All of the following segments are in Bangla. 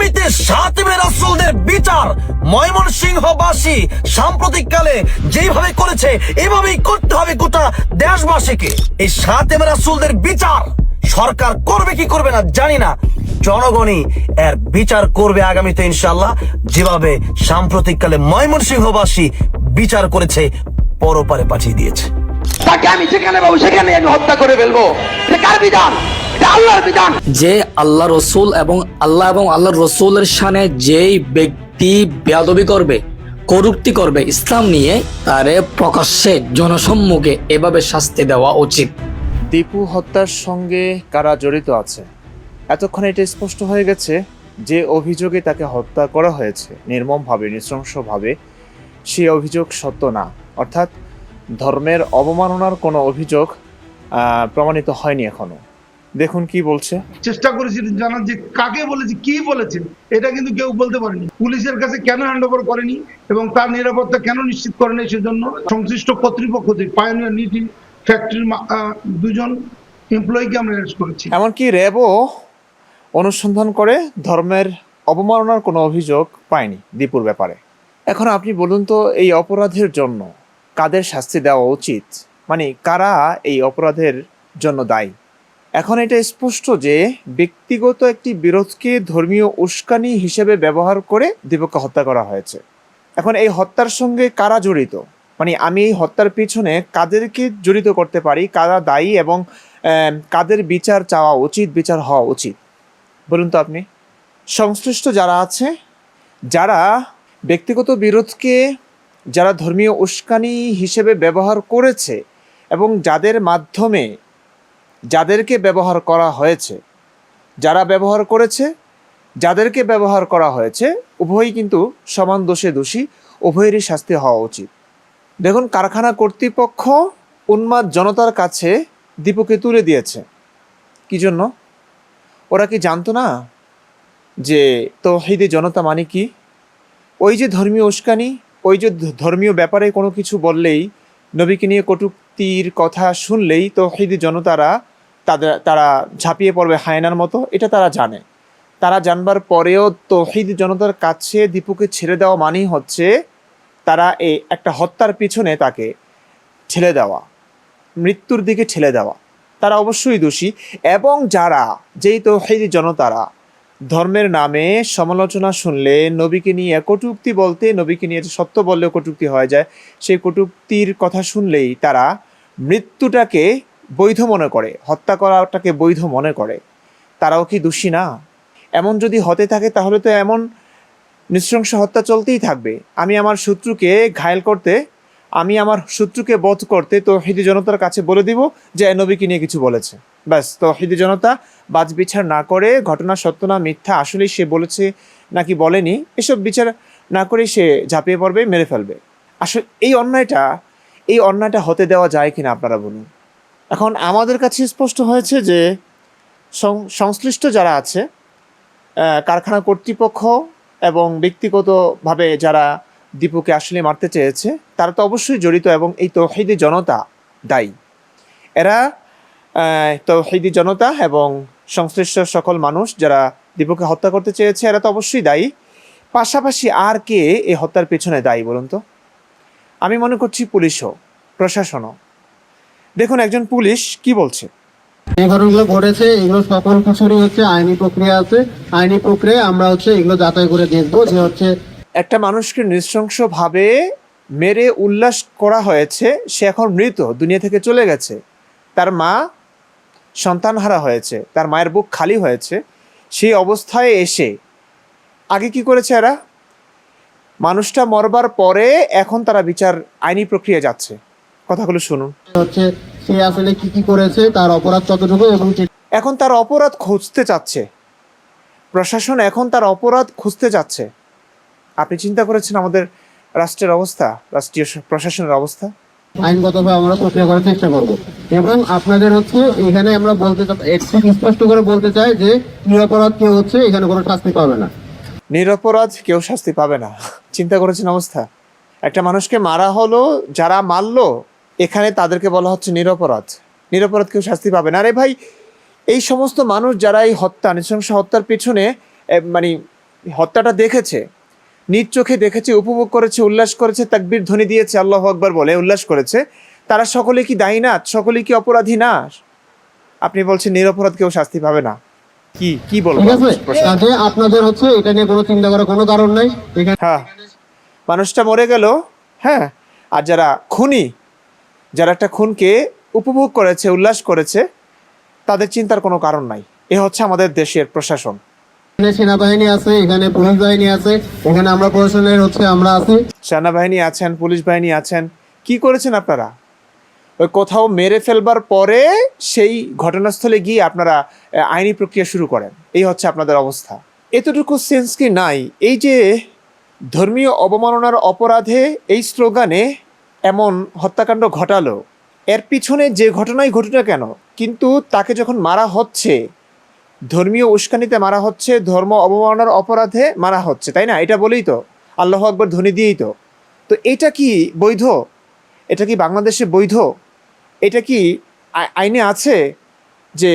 আগামীতে সাতবে রাসুলদের বিচার। ময়মনসিংহবাসী সাম্প্রতিককালে যেভাবে করেছে, এভাবেই করতে হবে গোটা দেশবাসীকে। এই সাতবে রাসুলদের বিচার সরকার করবে কি করবে না জানি না। জনগণই এর বিচার করবে আগামীতে ইনশাল্লাহ যেভাবে সাম্প্রতিককালে ময়মনসিংহবাসী বিচার করেছে পরপারে পাঠিয়ে দিয়েছে। তাকে আমি যেখানে পাবো সেখানে আমি হত্যা করে ফেলব। কার বিধান? যে আল্লাহ রসুল এবং আল্লাহ এবং আল্লাহ রসুলের সানে যেই ব্যক্তি বেয়াদবি করবে করুক্তি করবে ইসলাম নিয়ে তারে প্রকাশ্যে জনসম্মুখে এভাবে শাস্তি দেওয়া উচিত। দীপু হত্যার সঙ্গে কারা জড়িত আছে? এতক্ষণ এটা স্পষ্ট হয়ে গেছে যে অভিযোগে তাকে হত্যা করা হয়েছে। নির্মমভাবে নৃশংসভাবে সেই অভিযোগ সত্য না। অর্থাৎ ধর্মের অবমাননার কোনো অভিযোগ প্রমাণিত হয়নি এখনও। দেখুন কি বলছে। চেষ্টা করেছিলেন জানার যে কাকে বলেছে কি বলেছেন এটা কিন্তু কেউ বলতে পারেনি। পুলিশের কাছে কেন হ্যান্ড ওভার করেনি এবং তার নিরাপত্তা কেন নিশ্চিত করেনি সেজন্য সংশ্লিষ্ট কর্তৃপক্ষ থেকে পায়োনিয়ার নিটি ফ্যাক্টরির দুজন এমপ্লয়িকে আমরা অ্যারেস্ট করেছি। এমনকি র্যাবও অনুসন্ধান করে ধর্মের অবমাননার কোনো অভিযোগ পায়নি দীপুর ব্যাপারে। এখন আপনি বলুন তো এই অপরাধের জন্য কাদের শাস্তি দেওয়া উচিত? মানে কারা এই অপরাধের জন্য দায়ী? এখন এটা স্পষ্ট যে ব্যক্তিগত একটি বিরোধকে ধর্মীয় উস্কানি হিসেবে ব্যবহার করে দীপককে হত্যা করা হয়েছে। এখন এই হত্যার সঙ্গে কারা জড়িত? মানে আমি এই হত্যার পিছনে কাদেরকে জড়িত করতে পারি? কারা দায়ী এবং কাদের বিচার চাওয়া উচিত, বিচার হওয়া উচিত? বলুন তো আপনি। সংশ্লিষ্ট যারা আছে, যারা ব্যক্তিগত বিরোধকে যারা ধর্মীয় উস্কানি হিসেবে ব্যবহার করেছে এবং যাদের মাধ্যমে যাদেরকে ব্যবহার করা হয়েছে। যারা ব্যবহার করেছে, যাদেরকে ব্যবহার করা হয়েছে, উভয়ই কিন্তু সমান দোষে দোষী, উভয়েরই শাস্তি হওয়া উচিত। দেখুন, কারখানা কর্তৃপক্ষ উন্মাদ জনতার কাছে দীপুকে তুলে দিয়েছে। কি জন্য? ওরা কি জানতো না যে তৌহিদে জনতা মানে কি? ওই যে ধর্মীয় উস্কানি, ওই যে ধর্মীয় ব্যাপারে কোনো কিছু বললেই, নবীকে নিয়ে কটূক্তির কথা শুনলেই তৌহিদি জনতারা তাদের, তারা ঝাঁপিয়ে পড়বে হায়নার মতো, এটা তারা জানে। তারা জানবার পরেও তৌহিদি জনতার কাছে দীপুকে ছেড়ে দেওয়া মানেই হচ্ছে তারা এই একটা হত্যার পিছনে তাকে ঠেলে দেওয়া, মৃত্যুর দিকে ঠেলে দেওয়া। তারা অবশ্যই দোষী এবং যারা, যেই তৌহিদি জনতারা ধর্মের নামে সমালোচনা শুনলে নবীকে নিয়ে কটূক্তি বলতে, নবীকে নিয়ে যে সত্য বললেও কটূক্তি হয়ে যায়, সেই কটূক্তির কথা শুনলেই তারা মৃত্যুটাকে বৈধ মনে করে, হত্যা করাটাকে বৈধ মনে করে, তারাও কি দোষী না? এমন যদি হতে থাকে, তাহলে তো এমন নৃশংস হত্যা চলতেই থাকবে। আমি আমার শত্রুকে ঘায়েল করতে, আমি আমার শত্রুকে বধ করতে তো হিদি জনতার কাছে বলে দিব যে নবীকে নিয়ে কিছু বলেছে। ব্যাস তো হিদি জনতা বাজ বিচার না করে, ঘটনা সত্য না মিথ্যা আসলেই সে বলেছে নাকি বলেনি, এসব বিচার না করে সে ঝাঁপিয়ে পড়বে, মেরে ফেলবে। আসলে এই অন্যায়টা এই অন্যায়টা হতে দেওয়া যায় কিনা আপনারা বলুন? এখন আমাদের কাছে স্পষ্ট হয়েছে যে সংশ্লিষ্ট যারা আছে কারখানা কর্তৃপক্ষ এবং ব্যক্তিগতভাবে যারা দীপুকে আসলে মারতে চেয়েছে, তারা তো অবশ্যই জড়িত এবং এই তৌহিদি জনতা দায়ী। এরা তৌহিদি জনতা এবং সংশ্লিষ্ট সকল মানুষ যারা দীপুকে হত্যা করতে চেয়েছে, এরা তো অবশ্যই দায়ী। পাশাপাশি আর কে এই হত্যার পেছনে দায়ী বলুন তো? আমি মনে করছি পুলিশও, প্রশাসনও। দেখুন একজন পুলিশ কি বলছে? এই ঘটনাগুলো ঘটেছে এগুলো সকল কিছুরই হচ্ছে আইনি প্রক্রিয়া আছে। আইনি প্রক্রিয়ায় আমরা হচ্ছে এগুলো যাচাই করে দেখব যে হচ্ছে একটা মানুষকে নৃশংসভাবে মেরে উল্লাস করা হয়েছে সে এখন মৃত দুনিয়া থেকে চলে গেছে। তার মা সন্তানহারা হয়েছে তার মায়ের বুক খালি হয়েছে সেই অবস্থায় এসে আগে কি করেছে এরা? মানুষটা মরবার পরে এখন তারা বিচার আইনি প্রক্রিয়া যাচ্ছে। কথাগুলো শুনুন। হচ্ছে সে আসলে কি কি করেছে তার অপরাধ কতটুকু এবং এখন তার অপরাধ খুঁজতে চাচ্ছে। প্রশাসন এখন তার অপরাধ খুঁজতে যাচ্ছে। আপনি চিন্তা করেছেন আমাদের রাষ্ট্রের অবস্থা রাষ্ট্রীয় প্রশাসনের অবস্থা? আইনগতভাবে আমরা প্রক্রিয়া করার চেষ্টা করব। এবং আপনাদের হচ্ছে এখানে আমরা বলতে স্পষ্ট করে বলতে চাই যে নিরপরাধ কেউ হচ্ছে এখানে কোনো শাস্তি পাবে না। নিরপরাধ কেউ শাস্তি পাবে না। চিন্তা করেছেন অবস্থা? একটা মানুষকে মারা হলো যারা মারলো এখানে তাদেরকে বলা হচ্ছে নিরপরাধ। নিরপরাধ কেউ শাস্তি পাবে না। আরে ভাই এই সমস্ত মানুষ যারা এই হত্যা নৃশংস হত্যার পিছনে মানে হত্যাটা দেখেছে নিজ চোখে দেখেছে উপভোগ করেছে উল্লাস করেছে তাকবীর ধ্বনি দিয়েছে আল্লাহ আকবর বলে উল্লাস করেছে তারা সকলে কি দায়ী না? সকলে কি অপরাধী না? আপনি বলছেন নিরপরাধ কেউ শাস্তি পাবে না। কি কি বলব? আপনাদের হচ্ছে এটা নিয়ে কোনো চিন্তা করার কোনো কারণ নাই। হ্যাঁ। মানুষটা মরে গেল হ্যাঁ। আর যারা খুনি যারা একটা খুনকে উপভোগ করেছে উল্লাস করেছে তাদের চিন্তার কোনো কারণ নাই। এ হচ্ছে আমাদের দেশের প্রশাসন। এখানে সেনাবাহিনী আছে এখানে পুলিশ বাহিনী আছে এখানে আমরা প্রশাসনের হচ্ছে আমরা আছি। সেনাবাহিনী আছেন পুলিশ বাহিনী আছেন কি করেছেন আপনারা? ওই কোথাও মেরে ফেলবার পরে সেই ঘটনাস্থলে গিয়ে আপনারা আইনি প্রক্রিয়া শুরু করেন। এই হচ্ছে আপনাদের অবস্থা। এতটুকু সেন্স কি নাই? এই যে ধর্মীয় অবমাননার অপরাধে এই স্লোগানে এমন হত্যাকাণ্ড ঘটালো। এর পিছনে যে ঘটনাই ঘটুক না কেন, কিন্তু তাকে যখন মারা হচ্ছে, ধর্মীয় উস্কানিতে মারা হচ্ছে, ধর্ম অবমাননার অপরাধে মারা হচ্ছে, তাই না? এটা বলেই তো। আল্লাহ আকবর ধ্বনি দিয়েই তো। তো এটা কি বৈধ? এটা কি বাংলাদেশে বৈধ? এটা কি আইনে আছে যে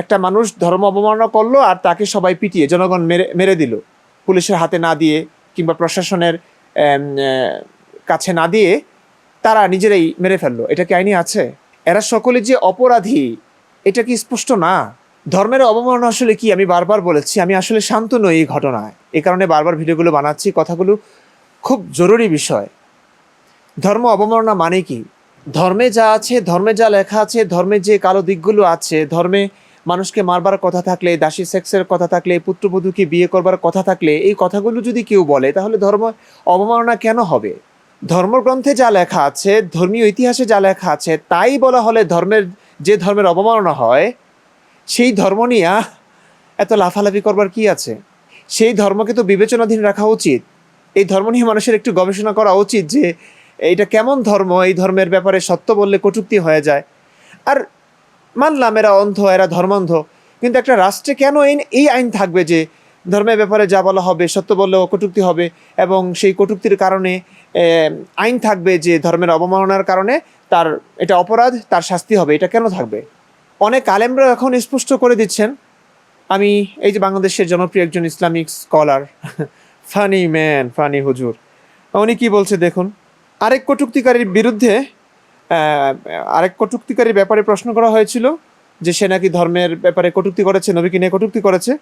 একটা মানুষ ধর্ম অবমাননা করল আর তাকে সবাই পিটিয়ে, জনগণ মেরে মেরে দিল? পুলিশের হাতে না দিয়ে কিংবা প্রশাসনের কাছে না দিয়ে তারা নিজেরাই মেরে ফেলল। এটা কি আইনে আছে? এরা সকলে যে অপরাধী, এটা কি স্পষ্ট না? ধর্মের অবমাননা আসলে কি? আমি বারবার বলেছি, আমি আসলে শান্ত নই এই ঘটনায়। এ কারণে বারবার ভিডিওগুলো বানাচ্ছি, কথাগুলো খুব জরুরি বিষয়। ধর্ম অবমাননা মানে কি? ধর্মে যা আছে, ধর্মে যা লেখা আছে, ধর্মে যে কালো দিকগুলো আছে, ধর্মে মানুষকে মারবার কথা থাকলে, দাসী সেক্সের কথা থাকলে, পুত্রবধূকে বিয়ে করবার কথা থাকলে, এই কথাগুলো যদি কেউ বলে, তাহলে ধর্ম অবমাননা কেন হবে? ধর্মগ্রন্থে যা লেখা আছে, ধর্মীয় ইতিহাসে যা লেখা আছে, তাই বলা হলে ধর্মের, যে ধর্মের অবমাননা হয়, সেই ধর্ম নিয়ে এত লাফালাফি করবার কি আছে? সেই ধর্মকে তো বিবেচনাধীন রাখা উচিত। এই ধর্ম নিয়ে মানুষের একটু গবেষণা করা উচিত যে এটা কেমন ধর্ম, এই ধর্মের ব্যাপারে সত্য বললে কটূক্তি হয়ে যায়। আর মানলাম এরা অন্ধ, এরা ধর্মান্ধ, কিন্তু একটা রাষ্ট্রে কেন এই আইন থাকবে যে, ধর্মের ব্যাপারে যা বলা হবে, সত্য বললেও কটূক্তি হবে এবং সেই কটূক্তির কারণে আইন থাকবে যে ধর্মের অবমাননার কারণে তার এটা অপরাধ, তার শাস্তি হবে, এটা কেন থাকবে? অনেক আলেমরা এখন স্পষ্ট করে দিচ্ছেন, আমি এই যে বাংলাদেশের জনপ্রিয় একজন Islamic scholar, funny man, funny হুজুর, উনি কি বলছে দেখুন, আরেক কটুক্তিকারীর বিরুদ্ধে আরেক কটুক্তিকারীর ব্যাপারে প্রশ্ন করা হয়েছিল যে সে নাকি ধর্মের ব্যাপারে কটুক্তি করেছে, নবীকে নিয়ে কটুক্তি করেছে।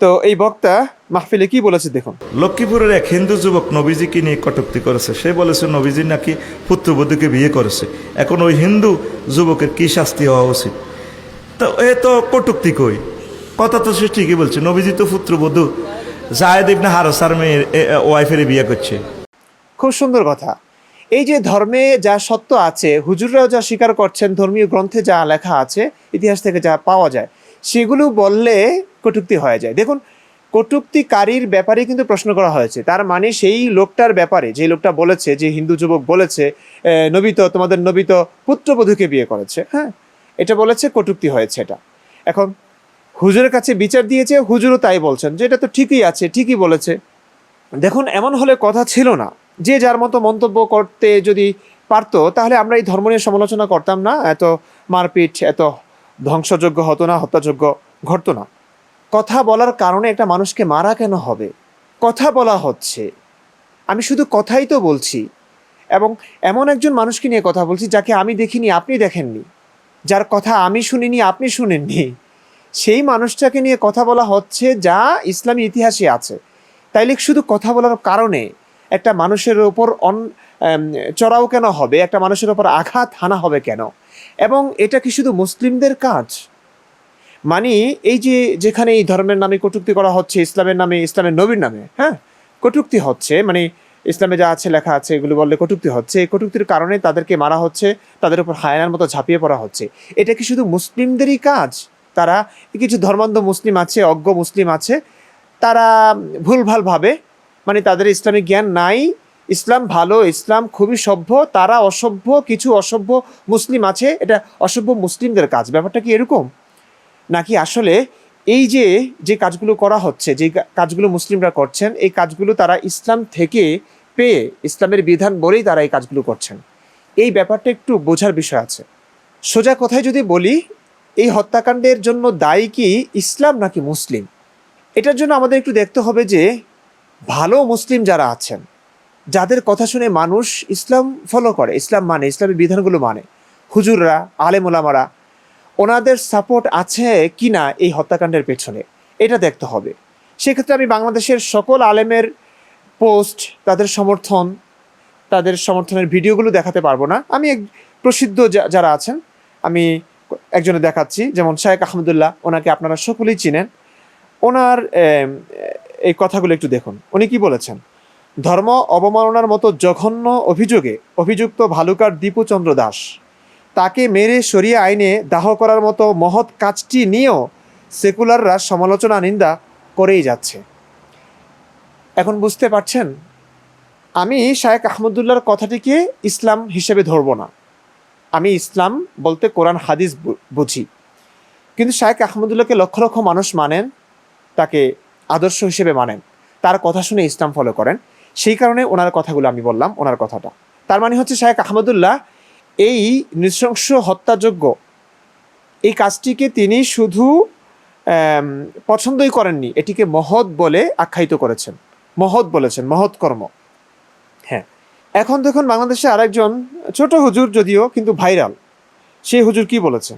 তো এই বক্তা মাহফিলে কি বলেছে দেখুন। লক্ষ্মীপুরের এক হিন্দু যুবক নবীজিকে নিয়ে কটুক্তি করেছে। সে বলেছে নবীজি নাকি পুত্রবধূকে বিয়ে করেছে। এখন ওই হিন্দু যুবকের কি শাস্তি হওয়া উচিত? তো এ তো কটুক্তি কই? কথা তো সে ঠিকই বলছে নবীজি তো পুত্রবধূ। জায়দ ইবনে হারসার মেয়ের ওয়াইফের বিয়ে করছে। খুব সুন্দর কথা। এই যে ধর্মে যা সত্য আছে হুজুররাও যা স্বীকার করছেন ধর্মীয় গ্রন্থে যা লেখা আছে ইতিহাস থেকে যা পাওয়া যায় সেগুলো বললে কটূক্তি হয়ে যায়। দেখুন কটূক্তিকারীর ব্যাপারে কিন্তু প্রশ্ন করা হয়েছে। তার মানে সেই লোকটার ব্যাপারে যে লোকটা বলেছে যে হিন্দু যুবক বলেছে "এ, নবী তো তোমাদের নবী তো পুত্রবধূকে বিয়ে করেছে হ্যাঁ? এটা বলেছে কটূক্তি হয়েছে এটা। এখন হুজুরের কাছে বিচার দিয়েছে হুজুরও তাই বলছেন যে এটা তো ঠিকই আছে ঠিকই বলেছে। দেখুন এমন হলে কথা ছিল না। যে যার মতো মন্তব্য করতে যদি পারতো তাহলে আমরা এই ধর্ম নিয়ে সমালোচনা করতাম না। এত মারপিট এত ধ্বংসযোগ্য, হতো না, হত্যাযোগ্য, ঘটতো না। কথা বলার কারণে একটা মানুষকে মারা কেন হবে? কথা বলা হচ্ছে। আমি শুধু কথাই তো বলছি। এবং এমন একজন মানুষকে নিয়ে কথা বলছি যাকে আমি দেখিনি, আপনি দেখেননি। যার কথা আমি শুনিনি, আপনি শুনেননি। সেই মানুষটাকে নিয়ে কথা বলা হচ্ছে যা ইসলামী ইতিহাসে আছে। তাইলে শুধু কথা বলার কারণে একটা মানুষের ওপর অন চড়াও কেন হবে? একটা মানুষের ওপর আঘাত হানা হবে কেন? এবং এটা কি শুধু মুসলিমদের কাজ? মানে এই যে যেখানে এই ধর্মের নামে কটূক্তি করা হচ্ছে, ইসলামের নামে, ইসলামের নবীর নামে হ্যাঁ? কটূক্তি হচ্ছে মানে ইসলামে যা আছে, লেখা আছে, এগুলো বললে কটূক্তি হচ্ছে। এই কটূক্তির কারণে তাদেরকে মারা হচ্ছে, তাদের উপর হায়নার মতো ঝাঁপিয়ে পড়া হচ্ছে। এটা কি শুধু মুসলিমদেরই কাজ? তারা কিছু ধর্মান্ধ মুসলিম আছে, অজ্ঞ মুসলিম আছে, তারা ভুলভাল ভাবে মানে তাদের ইসলামিক জ্ঞান নাই ইসলাম ভালো, ইসলাম খুবই সভ্য, তারা অসভ্য, কিছু অসভ্য মুসলিম আছে, এটা অসভ্য মুসলিমদের কাজ। ব্যাপারটা কি এরকম? নাকি আসলে এই যে যে কাজগুলো করা হচ্ছে, যে কাজগুলো মুসলিমরা করছেন, এই কাজগুলো তারা ইসলাম থেকে পেয়ে, ইসলামের বিধান বলেই তারা এই কাজগুলো করছেন? এই ব্যাপারটা একটু বোঝার বিষয় আছে। সোজা কথায় যদি বলি, এই হত্যাকাণ্ডের জন্য দায়ী কি ইসলাম নাকি মুসলিম? এটার জন্য আমাদের একটু দেখতে হবে যে, ভালো মুসলিম যারা আছেন যাদের কথা শুনে মানুষ ইসলাম ফলো করে, ইসলাম মানে ইসলামের বিধানগুলো মানে। হুজুররা আলেমুলামারা ওনাদের সাপোর্ট আছে কি না এই হত্যাকাণ্ডের পেছনে, এটা দেখতে হবে। সেক্ষেত্রে আমি বাংলাদেশের সকল আলেমের পোস্ট তাদের সমর্থন, তাদের সমর্থনের ভিডিওগুলো দেখাতে পারব না। আমি প্রসিদ্ধ যারা আছেন, আমি একজনে দেখাচ্ছি, যেমন শায়েক আহমদুল্লাহ, ওনাকে আপনারা সকলেই চিনেন। ওনার এই কথাগুলো একটু দেখুন। উনি কি বলেছেন? ধর্ম অবমাননার মতো জঘন্য অভিযোগে অভিযুক্ত ভালুকার দীপুচন্দ্র দাস। তাকে মেরে সরিয়ে আইনে দাহ করার মতো মহৎ কাজটি নিয়েও সেকুলাররা সমালোচনা, নিন্দা করেই যাচ্ছে। এখন বুঝতে পারছেন, আমি শায়েক আহমদুল্লাহর কথাটিকে ইসলাম হিসেবে ধরব না। আমি ইসলাম বলতে কোরআন, হাদিস বুঝি। কিন্তু শায়েক আহমদুল্লাহকে লক্ষ লক্ষ মানুষ মানেন, তাকে আদর্শ হিসেবে মানেন। তার কথা শুনে ইসলাম ফলো করেন। সেই কারণে ওনার কথাগুলো আমি বললাম, ওনার কথাটা। তার মানে হচ্ছে শায়েক আহমদুল্লাহ এই নৃশংস হত্যাযোগ্য এই কাজটিকে তিনি শুধু পছন্দই করেননি, এটিকে মহৎ বলে আখ্যায়িত করেছেন। মহৎ বলেছেন, মহৎ কর্ম। হ্যাঁ। এখন দেখুন বাংলাদেশে আরেকজন ছোট হুজুর যদিও, কিন্তু ভাইরাল। সেই হুজুর কি বলেছে?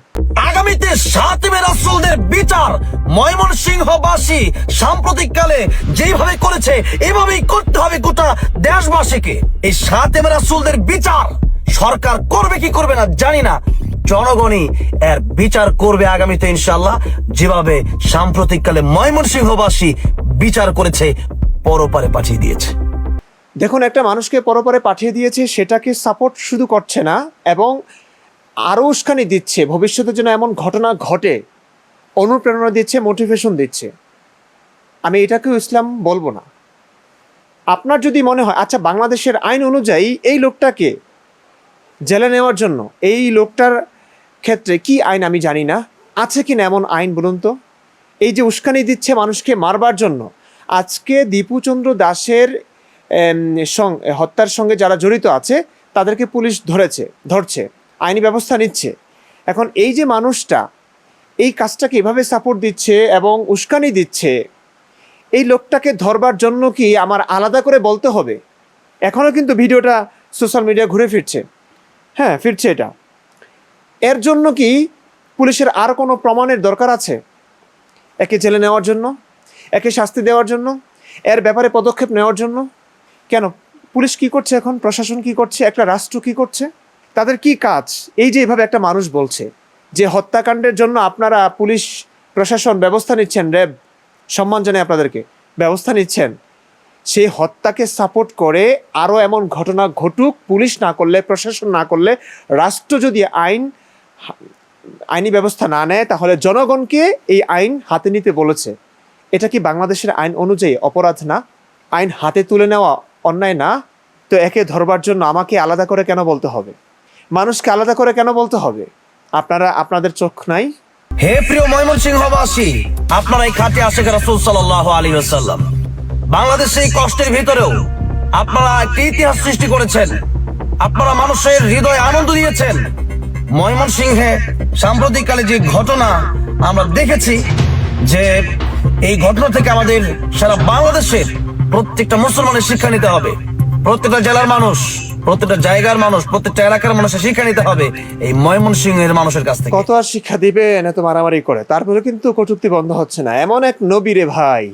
আগামীতে সাতিমে রাসূলদের বিচার ময়মনসিংহবাসী সাম্প্রতিককালে যেভাবে করেছে এভাবেই করতে হবে গোটা দেশবাসীকে। এই সাতিমে রাসূলদের বিচার সরকার করবে কি করবে না জানি না। জনগণই এর বিচার করবে আগামীতে ইনশাল্লাহ যেভাবে সাম্প্রতিককালে ময়মনসিংহবাসী বিচার করেছে পরপারে পাঠিয়ে দিয়েছে। দেখুন একটা মানুষকে পরপারে পাঠিয়ে দিয়েছে সেটাকে সাপোর্ট শুধু করছে না এবং আরও উস্কানি দিচ্ছে ভবিষ্যতে যেন এমন ঘটনা ঘটে, অনুপ্রেরণা দিচ্ছে মোটিভেশন দিচ্ছে। আমি এটাকেও ইসলাম বলব না। আপনার যদি মনে হয় আচ্ছা বাংলাদেশের আইন অনুযায়ী এই লোকটাকে জেলে নেওয়ার জন্য এই লোকটার ক্ষেত্রে কি আইন আমি জানি না। আছে কি না এমন আইন বলুন তো? এই যে উস্কানি দিচ্ছে মানুষকে মারবার জন্য, আজকে দীপুচন্দ্র দাসের হত্যার সঙ্গে যারা জড়িত আছে, তাদেরকে পুলিশ ধরেছে, ধরছে। আইনি ব্যবস্থা নিচ্ছে। এখন এই যে মানুষটা, এই কাজটাকে এভাবে সাপোর্ট দিচ্ছে এবং উস্কানি দিচ্ছে, এই লোকটাকে ধরবার জন্য কি আমার আলাদা করে বলতে হবে? এখনও কিন্তু ভিডিওটা সোশ্যাল মিডিয়া ঘুরে ফিরছে। হ্যাঁ ফিরছে এটা। এর জন্য কি পুলিশের আর কোনো প্রমাণের দরকার আছে? একে জেলে নেওয়ার জন্য, একে শাস্তি দেওয়ার জন্য, এর ব্যাপারে পদক্ষেপ নেওয়ার জন্য? কেন? পুলিশ কি করছে এখন? প্রশাসন কি করছে? একটা রাষ্ট্র কি করছে? তাদের কি কাজ? এই যে এভাবে একটা মানুষ বলছে যে হত্যাকাণ্ডের জন্য আপনারা পুলিশ, প্রশাসন ব্যবস্থা নিচ্ছেন, র্যাব, সম্মান জানাই আপনাদেরকে, ব্যবস্থা নিচ্ছেন। সেই হত্যাকে সাপোর্ট করে আরও এমন ঘটনা ঘটুক, পুলিশ না করলে, প্রশাসন না করলে, রাষ্ট্র যদি আইন, আইনি ব্যবস্থা না নেয়, তাহলে জনগণকে এই আইন হাতে নিতে বলেছে। এটা কি বাংলাদেশের আইন অনুযায়ী অপরাধ না? আইন হাতে তুলে নেওয়া অন্যায় না? তো একে ধরবার জন্য আমাকে আলাদা করে কেন বলতে হবে? মানুষকে আলাদা করে কেন বলতে হবে? আপনারা, আপনাদের চোখ নাই? হে প্রিয় ময়মনসিংহবাসী, আপনারা এই খাটে আশেখ রাসূল সাল্লাল্লাহু আলাইহি ওয়াসাল্লাম, বাংলাদেশে এই কষ্টের ভিতরেও আপনারা একটি ইতিহাস সৃষ্টি করেছেন। আপনারা মানুষের হৃদয়ে আনন্দ দিয়েছেন। ময়মনসিংহে সাম্প্রতিককালে যে ঘটনা আমরা দেখেছি, যে এই ঘটনা থেকে আমাদের সারা বাংলাদেশের প্রত্যেকটা মুসলমানের শিক্ষা নিতে হবে। প্রত্যেকটা জেলার মানুষ, প্রত্যেকটা জায়গার মানুষ, প্রত্যেকটা এলাকার মানুষের শিক্ষা নিতে হবে এই ময়মনসিংহের মানুষের কাছ থেকে। কত আর শিক্ষা দিবেন এত মারামারি করে। তারপরে কিন্তু কটুক্তি বন্ধ হচ্ছে না। এমন এক নবী রে ভাই।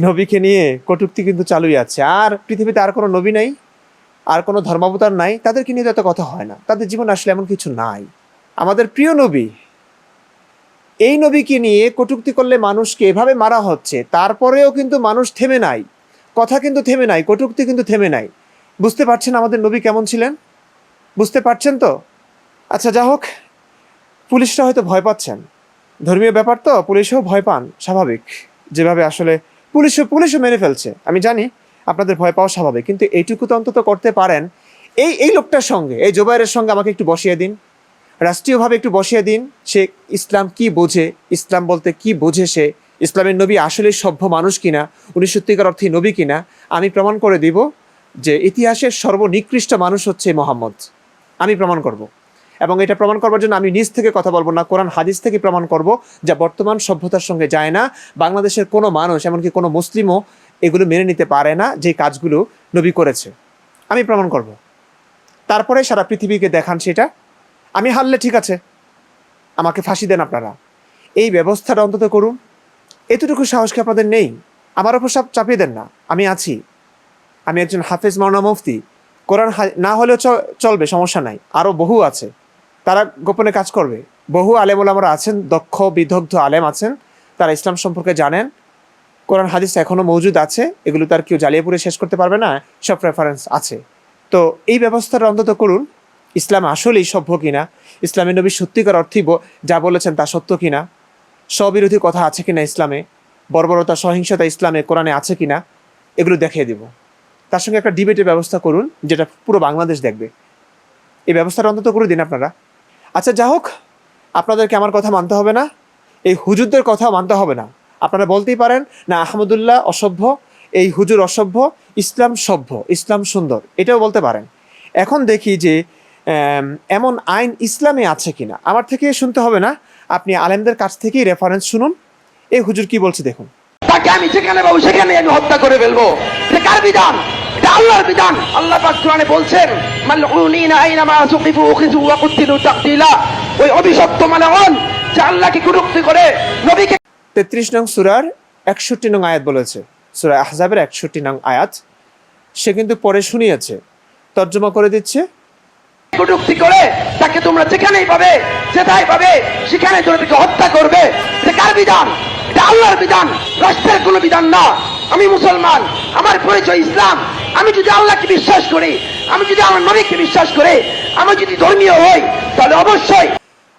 নবীকে নিয়ে কটুক্তি কিন্তু চালুই আছে। আর পৃথিবীতে আর কোনো নবী নাই, আর কোনো ধর্মাবতার নাই। তাদেরকে নিয়ে এত কথা হয় না। তাদের জীবন আসলে এমন কিছু নাই। আমাদের প্রিয় নবী, এই নবীকে নিয়ে কটুক্তি করলে মানুষকে এভাবে মারা হচ্ছে। তারপরেও কিন্তু মানুষ থেমে নাই। কথা কিন্তু থেমে নাই, কটুক্তি কিন্তু থেমে নাই। বুঝতে পারছেন আমাদের নবী কেমন ছিলেন? বুঝতে পারছেন তো? আচ্ছা যা হোক, পুলিশরা হয়তো ভয় পাচ্ছেন। ধর্মীয় ব্যাপার তো, পুলিশও ভয় পান, স্বাভাবিক। যেভাবে আসলে পুলিশও পুলিশও মেরে ফেলছে। আমি জানি আপনাদের ভয় পাওয়া স্বাভাবিক, কিন্তু এইটুকু তো অন্তত করতে পারেন। এই এই লোকটার সঙ্গে, এই জোবাইরের সঙ্গে আমাকে একটু বসিয়ে দিন। রাষ্ট্রীয়ভাবে একটু বসিয়ে দিন, সে ইসলাম কি বোঝে, ইসলাম বলতে কি বোঝে সে? ইসলামের নবী আসলে সভ্য মানুষ কিনা, উনি সত্যিকার অর্থে নবী কিনা, আমি প্রমাণ করে দিব যে ইতিহাসের সর্বনিকৃষ্ট মানুষ হচ্ছে মোহাম্মদ। আমি প্রমাণ করব। এবং এটা প্রমাণ করবার জন্য আমি নিজ থেকে কথা বলব না, কোরআন হাদিস থেকে প্রমাণ করব যা বর্তমান সভ্যতার সঙ্গে যায় না, বাংলাদেশের কোনো মানুষ, এমনকি কোনো মুসলিমও এগুলো মেনে নিতে পারে না যে কাজগুলো নবী করেছে। আমি প্রমাণ করব। তারপরে সারা পৃথিবীকে দেখান সেটা। আমি হারলে ঠিক আছে। আমাকে ফাঁসি দেন আপনারা। এই ব্যবস্থাটা অন্তত করুন। এতটুকু সাহস কি আপনাদের নেই? আমার ওপর সব চাপিয়ে দেন না। আমি আছি। আমি একজন হাফেজ মাওনা মুফতি। কোরআন না হলেও চলবে, সমস্যা নাই। আরও বহু আছে। তারা গোপনে কাজ করবে। বহু আলেম ওলামারা আছেন, দক্ষ, বিদগ্ধ আলেম আছেন। তারা ইসলাম সম্পর্কে জানেন। কোরআন, হাদিস এখনও মজুদ আছে। এগুলো তার কেউ জ্বালিয়ে পুড়ে শেষ করতে পারবে না। সব রেফারেন্স আছে। তো এই ব্যবস্থাটা অন্তত করুন। ইসলাম আসলেই সভ্য কিনা? ইসলামী নবী সত্যিকার অর্থই যা বলেছেন তা সত্য কিনা? স্ববিরোধী কথা আছে কিনা ইসলামে? বর্বরতা, সহিংসতা ইসলামে, কোরআনে আছে কিনা? এগুলো দেখিয়ে দিব। তার সঙ্গে একটা ডিবেটের ব্যবস্থা করুন, যেটা পুরো বাংলাদেশ দেখবে। এই ব্যবস্থাটা অন্তত করে দিন আপনারা। আচ্ছা যা হোক, আপনাদেরকে আমার কথা মানতে হবে না। এই হুজুরদের কথা মানতে হবে না। আপনারা বলতেই পারেন, না, আহমদুল্লাহ অসভ্য, এই হুজুর অসভ্য, ইসলাম সভ্য, ইসলাম সুন্দর। এটাও বলতে পারেন। এখন দেখি যে এমন আইন ইসলামে আছে কিনা। আমার থেকে শুনতে হবে না। আপনি আলেমদের কাছ থেকেই রেফারেন্স শুনুন। এই হুজুর কি বলছে দেখুন। তাকে আমি যেখানে পাবো সেখানে আমি হত্যা করে ফেলব। এটা কার বিধান? এটা আল্লাহর বিধান। আল্লাহ পাক কোরআনে বলছেন মালউনিনা আইনামা সুকিফু ওয়া কুতিলু তাকতিলা। ওই অভিশপ্ত মালাউন যে আল্লাহকে কুরুক্তি করে নবীকে তেত্রিশ নং সুরার একষট্টি নং আয়াত বলেছে। সুরা আহজাবের একষট্টি নং আয়াত। সে কিন্তু পরে শুনিয়েছে। তর্জমা করে দিচ্ছে। কটুক্তি করে, তাকে তোমরা যেখানেই পাবে যেটাই পাবে, সেখানে তোমরা তাকে হত্যা করবে। এটা কার বিধান? এটা আল্লাহর বিধান, রাষ্ট্রের কোনো বিধান না। আমি মুসলমান, আমার পরিচয় ইসলাম। আমি যদি আল্লাহকে বিশ্বাস করি, আমি যদি আমার নবীকে বিশ্বাস করি, আমি যদি ধর্মীয় হই, তাহলে অবশ্যই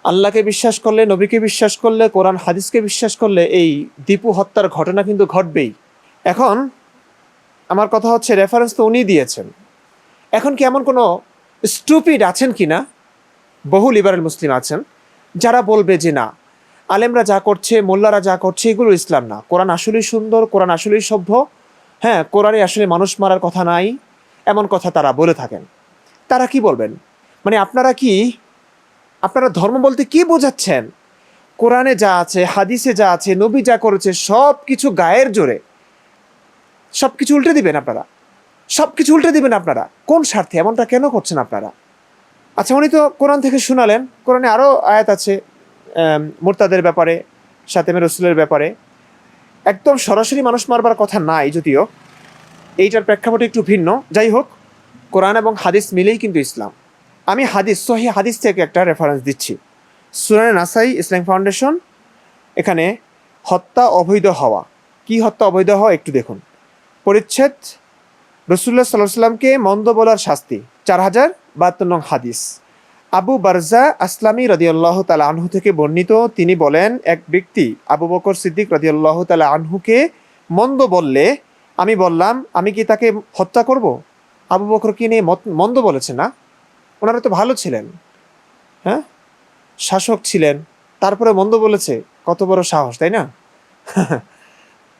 আল্লাহকে বিশ্বাস করলে, নবীকে বিশ্বাস করলে, কোরআন, হাদিসকে বিশ্বাস করলে এই দীপু হত্যার ঘটনা কিন্তু ঘটবেই। এখন আমার কথা হচ্ছে রেফারেন্স তো উনি দিয়েছেন। এখন কি এমন কোনো স্টুপিড আছেন কি না বহু লিবারেল মুসলিম আছেন। যারা বলবে যে না, আলেমরা যা করছে, মোল্লারা যা করছে, এগুলো ইসলাম না। কোরআন আসলেই সুন্দর, কোরআন আসলেই সভ্য। হ্যাঁ কোরআনে আসলে মানুষ মারার কথা নাই, এমন কথা তারা বলে থাকেন। তারা কি বলবেন? মানে আপনারা কি, আপনারা ধর্ম বলতে কি বোঝাচ্ছেন? কোরআনে যা আছে, হাদিসে যা আছে, নবী যা করেছে সব কিছু গায়ের জোরে। সব কিছু উল্টে দিবেন আপনারা। সব কিছু উল্টে দিবেন আপনারা। কোন স্বার্থে? এমনটা কেন করছেন আপনারা? আচ্ছা উনি তো কোরআন থেকে শোনালেন। কোরআনে আরও আয়াত আছে মোরতাদের ব্যাপারে, সাতেমে রসুলের ব্যাপারে। একদম সরাসরি মানুষ মারবার কথা নাই যদিও। এইটার প্রেক্ষাপট একটু ভিন্ন। যাই হোক, কোরআন এবং হাদিস মিলেই কিন্তু ইসলাম। আমি হাদিস, সহি হাদিস থেকে একটা রেফারেন্স দিচ্ছি। সুরানে নাসাই ইসলাম ফাউন্ডেশন, এখানে হত্যা অবৈধ হওয়া। কি হত্যা অবৈধ হওয়া? একটু দেখুন। পরিচ্ছেদ রসুল্লাহ সাল্লাহ সাল্লামকে মন্দ বলার শাস্তি। চার হাজার বাহাত্তর নং হাদিস। আবু বারজা আসলামী রদিয়াল্লাহ তালা আনহু থেকে বর্ণিত, তিনি বলেন, এক ব্যক্তি আবু বকর সিদ্দিক রদিয়াল্লাহ তালা আনহুকে মন্দ বললে, আমি বললাম, আমি কি তাকে হত্যা করব? আবু বকরকে নিয়ে মত- মন্দ বলেছে না? ওনারা তো ভালো ছিলেন। হ্যাঁ? শাসক ছিলেন। তারপরে মন্দ বলেছে। কত বড় সাহস, তাই না?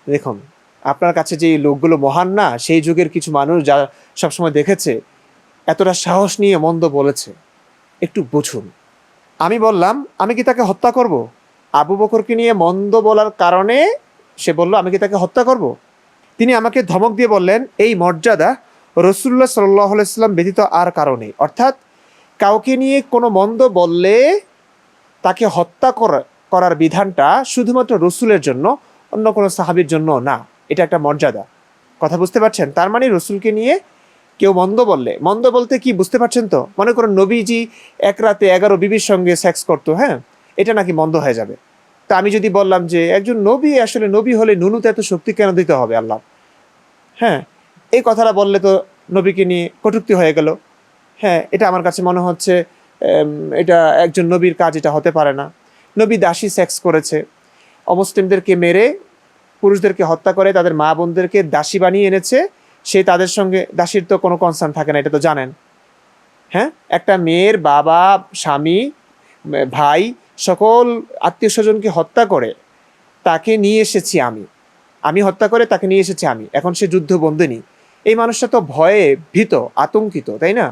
দেখুন আপনার কাছে যে লোকগুলো মহান না, সেই যুগের কিছু মানুষ যা সবসময় দেখেছে, এতটা সাহস নিয়ে মন্দ বলেছে। একটু বুঝুন। আমি বললাম, আমি কি তাকে হত্যা করব? আবু বকরকে নিয়ে মন্দ বলার কারণে সে বলল, আমি কি তাকে হত্যা করব? তিনি আমাকে ধমক দিয়ে বললেন, এই মর্যাদা রসুল্লাহ সাল্লাহ সাল্লাম ব্যতীত আর কারণে অর্থাৎ কাউকে নিয়ে কোনো মন্দ বললে তাকে হত্যা করা- করার বিধানটা শুধুমাত্র রসুলের জন্য, অন্য কোনো সাহাবির জন্য না। এটা একটা মর্যাদা। কথা বুঝতে পারছেন? তার মানে রসুলকে নিয়ে কেউ মন্দ বললে, মন্দ বলতে কি বুঝতে পারছেন তো? মনে করুন নবীজি এক রাতে এগারো বিবির সঙ্গে সেক্স করতো হ্যাঁ? এটা নাকি মন্দ হয়ে যাবে। তা আমি যদি বললাম যে একজন নবী, আসলে নবী হলে নুনুতে এত শক্তি কেন দিতে হবে আল্লাহ? হ্যাঁ? এই কথাটা বললে তো নবীকে নিয়ে কটুক্তি হয়ে গেল। হ্যাঁ এটা আমার কাছে মনে হচ্ছে এটা একজন নবীর কাজ এটা হতে পারে না। নবী দাসী সেক্স করেছে। অমুসলিমদেরকে মেরে পুরুষদেরকে হত্যা করে, তাদের মা বোনদেরকে দাসী বানিয়ে এনেছে, সে তাদের সঙ্গে দাসীর তো কোনো কনসার্ন থাকে না, এটা তো জানেন। হ্যাঁ? একটা মেয়ের বাবা, স্বামী, ভাই সকল আত্মীয় স্বজনকে হত্যা করে, তাকে নিয়ে এসেছি আমি। আমি হত্যা করে তাকে নিয়ে এসেছি আমি। এখন সে যুদ্ধ বন্দিনী। এই মানুষটা তো ভয়ে ভীত, আতঙ্কিত, তাই না?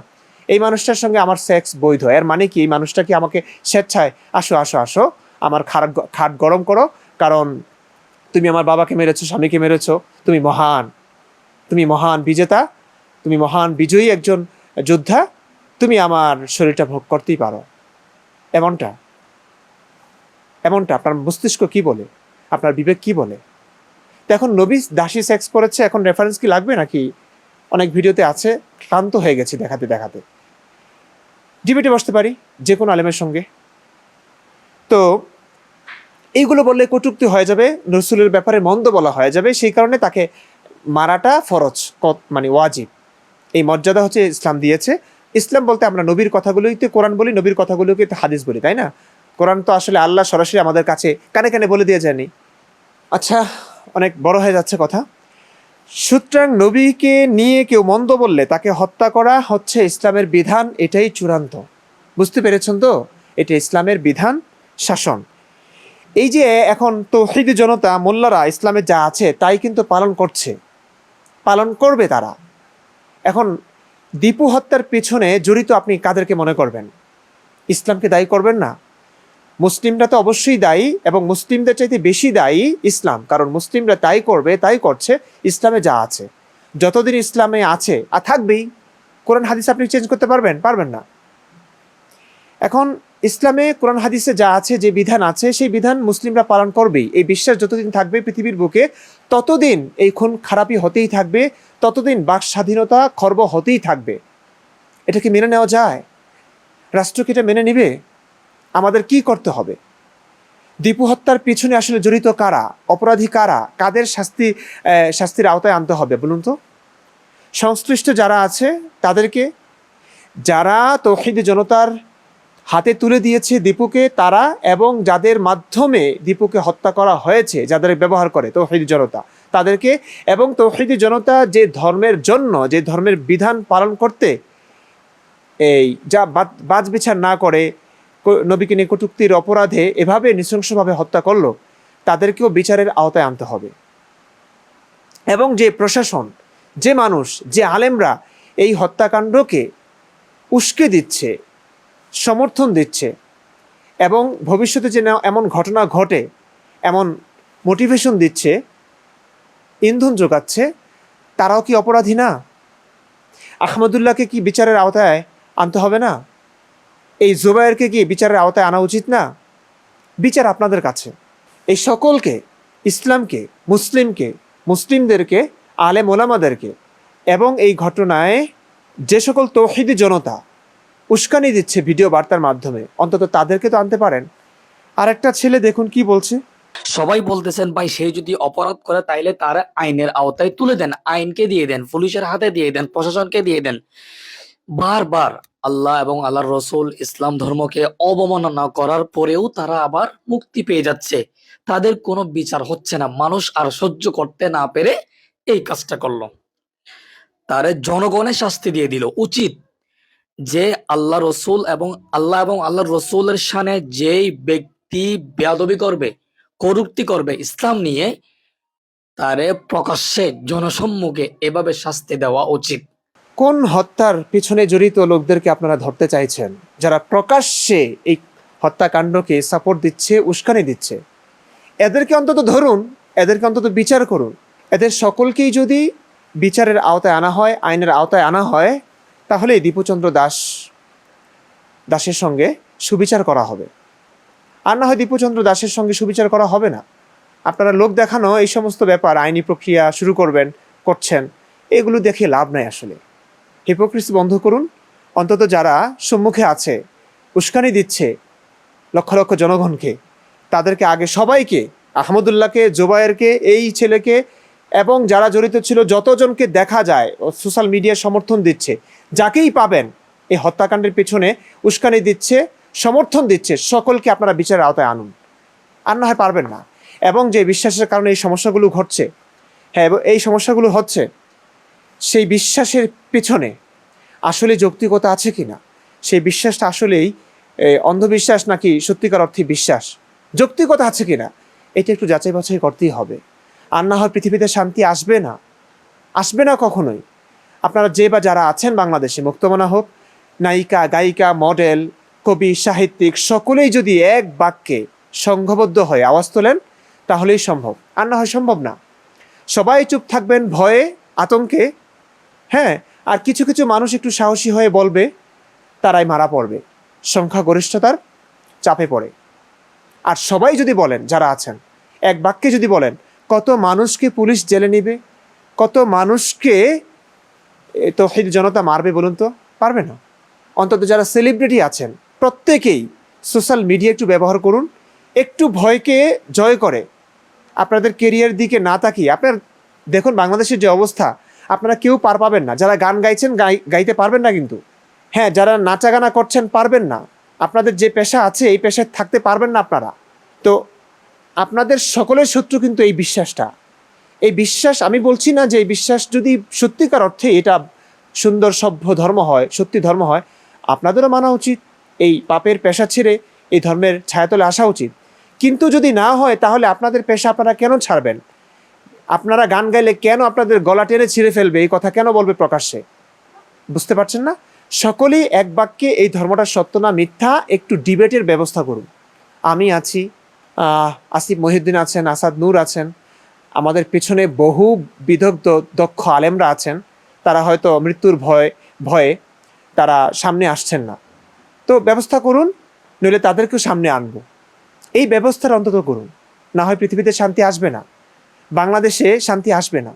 এই মানুষটার সঙ্গে আমার সেক্স বৈধ। এর মানে কি? এই মানুষটা কি আমাকে স্বেচ্ছায়, আসো আসো আসো, আমার খাট খাট গরম করো, কারণ তুমি আমার বাবাকে মেরেছো, স্বামীকে মেরেছো, তুমি মহান। তুমি মহান বিজেতা, তুমি মহান বিজয়ী একজন যোদ্ধা, তুমি আমার শরীরটা ভোগ করতেই পারো। এমনটা। এমনটা। আপনার মস্তিষ্ক কি বলে? আপনার বিবেক কি বলে? তো এখন নবী দাসী সেক্স করেছে এখন রেফারেন্স কি লাগবে নাকি? অনেক ভিডিওতে আছে, ক্লান্ত হয়ে গেছি দেখাতে দেখাতে। ডিবেটে বসতে পারি যে কোনো আলেমের সঙ্গে। তো এইগুলো বললে কটুক্তি হয়ে যাবে, রসুলের ব্যাপারে মন্দ বলা হয়ে যাবে, সেই কারণে তাকে মারাটা ফরজ, কত- মানে ওয়াজিব। এই মর্যাদা হচ্ছে ইসলাম দিয়েছে। ইসলাম বলতে আমরা নবীর কথাগুলোই তো কোরআন বলি, নবীর কথাগুলোকে তো হাদিস বলি, তাই না? কোরআন তো আসলে আল্লাহ সরাসরি আমাদের কাছে কানে কানে বলে দিয়ে যায়নি। আচ্ছা অনেক বড় হয়ে যাচ্ছে কথা। সুতরাং নবীকে নিয়ে কেউ মন্দ বললে তাকে হত্যা করা হচ্ছে ইসলামের বিধান, এটাই চূড়ান্ত। বুঝতে পেরেছেন তো? এটা ইসলামের বিধান, শাসন। এই যে এখন তৌহিদ জনতা, মোল্লারা ইসলামে যা আছে তাই কিন্তু পালন করছে। পালন করবে তারা। এখন দীপু হত্যার পেছনে জড়িত আপনি কাদেরকে মনে করবেন? ইসলামকে দায়ী করবেন না? মুসলিমরা তো অবশ্যই দায়ী এবং মুসলিমদের চাইতে বেশি দায়ী ইসলাম, কারণ মুসলিমরা তাই করবে, তাই করছে, ইসলামে যা আছে। যতদিন ইসলামে আছে, আর থাকবেই। কোরআন, হাদিস আপনি চেঞ্জ করতে পারবেন? পারবেন না। এখন ইসলামে কোরআন হাদিসে যা আছে, যে বিধান আছে, সেই বিধান মুসলিমরা পালন করবেই। এই বিশ্বাস যতদিন থাকবে পৃথিবীর বুকে, ততদিন এই খুন খারাপি হতেই থাকবে, ততদিন বাক স্বাধীনতা খর্ব হতেই থাকবে। এটা কি মেনে নেওয়া যায়? রাষ্ট্র কি এটা মেনে নেবে? আমাদের কি করতে হবে? দীপু হত্যার পিছনে আসলে জড়িত কারা? অপরাধী কারা? কাদের শাস্তি শাস্তির আওতায় আনতে হবে, বলুন তো? সংশ্লিষ্ট যারা আছে, তাদেরকে, যারা তৌহিদ জনতার হাতে তুলে দিয়েছে দীপুকে তারা এবং যাদের মাধ্যমে দীপুকে হত্যা করা হয়েছে, যাদের ব্যবহার করে তৌহিদ জনতা। তাদেরকে এবং তৌহিদ জনতা যে ধর্মের জন্য, যে ধর্মের বিধান পালন করতে এই যা বাজ বিচার না করে নবীকে নিয়ে কটুক্তির অপরাধে এভাবে নৃশংসভাবে হত্যা করল, তাদেরকেও বিচারের আওতায় আনতে হবে। এবং যে প্রশাসন, যে মানুষ, যে আলেমরা এই হত্যাকাণ্ডকে উস্কে দিচ্ছে সমর্থন দিচ্ছে এবং ভবিষ্যতে যে এমন ঘটনা ঘটে, এমন মোটিভেশন দিচ্ছে, ইন্ধন যোগাচ্ছে, তারাও কি অপরাধী না? আহমদুল্লাহকে কি বিচারের আওতায় আনতে হবে না? এই জুবায়েরকে কি বিচারের আওতায় আনা উচিত না? বিচার আপনাদের কাছে। এই সকলকে, ইসলামকে, মুসলিমকে, মুসলিমদেরকে, আলেম ওলামাদেরকে এবং এই ঘটনায় যে সকল তৌহিদি জনতা উস্কানি দিচ্ছে ভিডিও বার্তার মাধ্যমে। অন্তত তাদেরকে তো আনতে পারেন। আর একটা ছেলে দেখুন কি বলছে। সবাই বলতেছেন, ভাই, সে যদি অপরাধ করে তাইলে তার আইনের আওতায় তুলে দেন, আইনকে দিয়ে দেন, পুলিশের হাতে দিয়ে দেন, প্রশাসনকে দিয়ে দেন। বারবার আল্লাহ এবং আল্লাহর রসুল ইসলাম ধর্মকে অবমাননা করার পরেও তারা আবার মুক্তি পেয়ে যাচ্ছে। তাদের কোনো বিচার হচ্ছে না। মানুষ আর সহ্য করতে না পেরে এই কাজটা করল। তারে জনগণের শাস্তি দিয়ে দিল। উচিত যে আল্লাহ রসুল এবং আল্লাহ এবং আল্লাহ রসুলের সানে যেই ব্যক্তি বেয়াদবি করবে, করুক্তি করবে ইসলাম নিয়ে, তারে প্রকাশ্যে জনসম্মুখে এভাবে শাস্তি দেওয়া উচিত। কোন হত্যার পিছনে জড়িত লোকদেরকে আপনারা ধরতে চাইছেন? যারা প্রকাশ্যে এই হত্যাকাণ্ডকে সাপোর্ট দিচ্ছে, উস্কানি দিচ্ছে। এদেরকে অন্তত ধরুন, এদেরকে অন্তত বিচার করুন। এদের সকলকেই যদি বিচারের আওতায় আনা হয়, আইনের আওতায় আনা হয় তাহলে দীপুচন্দ্র দাস, দাসের সঙ্গে সুবিচার করা হবে। আর না হয় দীপুচন্দ্র দাসের সঙ্গে সুবিচার করা হবে না। আপনারা লোক দেখানো, এই সমস্ত ব্যাপার, আইনি প্রক্রিয়া শুরু করবেন, করছেন, এগুলো দেখে লাভ নাই আসলে। হিপোক্রিসি বন্ধ করুন। অন্তত যারা সম্মুখে আছে, উস্কানি দিচ্ছে লক্ষ লক্ষ জনগণকে, তাদেরকে আগে সবাইকে, আহমদুল্লাহকে, জোবায়েরকে, এই ছেলেকে এবং যারা জড়িত ছিল, যতজনকে দেখা যায় সোশ্যাল মিডিয়া সমর্থন দিচ্ছে যাকেই পাবেন, এই হত্যাকাণ্ডের পেছনে উস্কানি দিচ্ছে, সমর্থন দিচ্ছে সকলকে আপনারা বিচারের আওতায় আনুন। আর না হয় পারবেন না। এবং যে বিশ্বাসের কারণে এই সমস্যাগুলো ঘটছে হ্যাঁ এই সমস্যাগুলো হচ্ছে, সেই বিশ্বাসের পেছনে আসলে যৌক্তিকতা আছে কি না সেই বিশ্বাসটা আসলেই অন্ধবিশ্বাস নাকি সত্যিকার অর্থে বিশ্বাস? যৌক্তিকতা আছে কি না এটা একটু যাচাই বাছাই করতেই হবে। আর না হয় পৃথিবীতে শান্তি আসবে না? আসবে না কখনোই। আপনারা যে বা যারা আছেন বাংলাদেশে, মুক্তমনা হোক, নায়িকা, গায়িকা, মডেল, কবি, সাহিত্যিক, সকলেই যদি এক বাক্যে সংঘবদ্ধ হয়ে আওয়াজ তোলেন, তাহলেই সম্ভব। আর না হয় সম্ভব না। সবাই চুপ থাকবেন, ভয়ে, আতঙ্কে। হ্যাঁ আর কিছু কিছু মানুষ একটু সাহসী হয়ে বলবে, তারাই মারা পড়বে। সংখ্যাগরিষ্ঠতার চাপে পড়ে। আর সবাই যদি বলেন, যারা আছেন, এক বাক্যে যদি বলেন, কত মানুষকে পুলিশ জেলে নেবে, কত মানুষকে তৌহিদ জনতা মারবে বলুন তো? পারবে না। অন্তত যারা সেলিব্রিটি আছেন, প্রত্যেকেই সোশ্যাল মিডিয়া একটু ব্যবহার করুন, একটু ভয়কে জয় করে। আপনাদের কেরিয়ার দিকে না তাকিয়ে, আপনার দেখুন বাংলাদেশের যে অবস্থা, আপনারা কেউ পার পাবেন না। যারা গান গাইছেন, গাই, গাইতে পারবেন না কিন্তু। হ্যাঁ যারা নাচা গানা করছেন, পারবেন না। আপনাদের যে পেশা আছে, এই পেশায় থাকতে পারবেন না আপনারা। তো আপনাদের সকলের শত্রু কিন্তু এই বিশ্বাসটা। এই বিশ্বাস, আমি বলছি না যে এই বিশ্বাস যদি সত্যিকার অর্থে এটা সুন্দর সভ্য ধর্ম হয়, সত্যি ধর্ম হয়, আপনাদেরও মানা উচিত এই পাপের পেশা ছেড়ে এই ধর্মের ছায়াতলে আসা উচিত। কিন্তু যদি না হয়, তাহলে আপনাদের পেশা আপনারা কেন ছাড়বেন? আপনারা গান গাইলে কেন আপনাদের গলা টেনে ছিঁড়ে ফেলবে? এই কথা কেন বলবে প্রকাশ্যে? বুঝতে পারছেন না? সকলেই এক বাক্যে এই ধর্মটা সত্য না মিথ্যা একটু ডিবেটের ব্যবস্থা করুন। আমি আছি আসিফ মহিউদ্দিন আছেন, আসাদ নূর আছেন আমাদের পেছনে বহু বিদগ্ধ দক্ষ আলেমরা আছেন, তারা হয়তো মৃত্যুর ভয়, ভয়ে তারা সামনে আসছেন না। তো ব্যবস্থা করুন, নইলে তাদেরকেও সামনে আনব। এই ব্যবস্থার অন্তত করুন, না হয় পৃথিবীতে শান্তি আসবে না, বাংলাদেশে শান্তি আসবে না।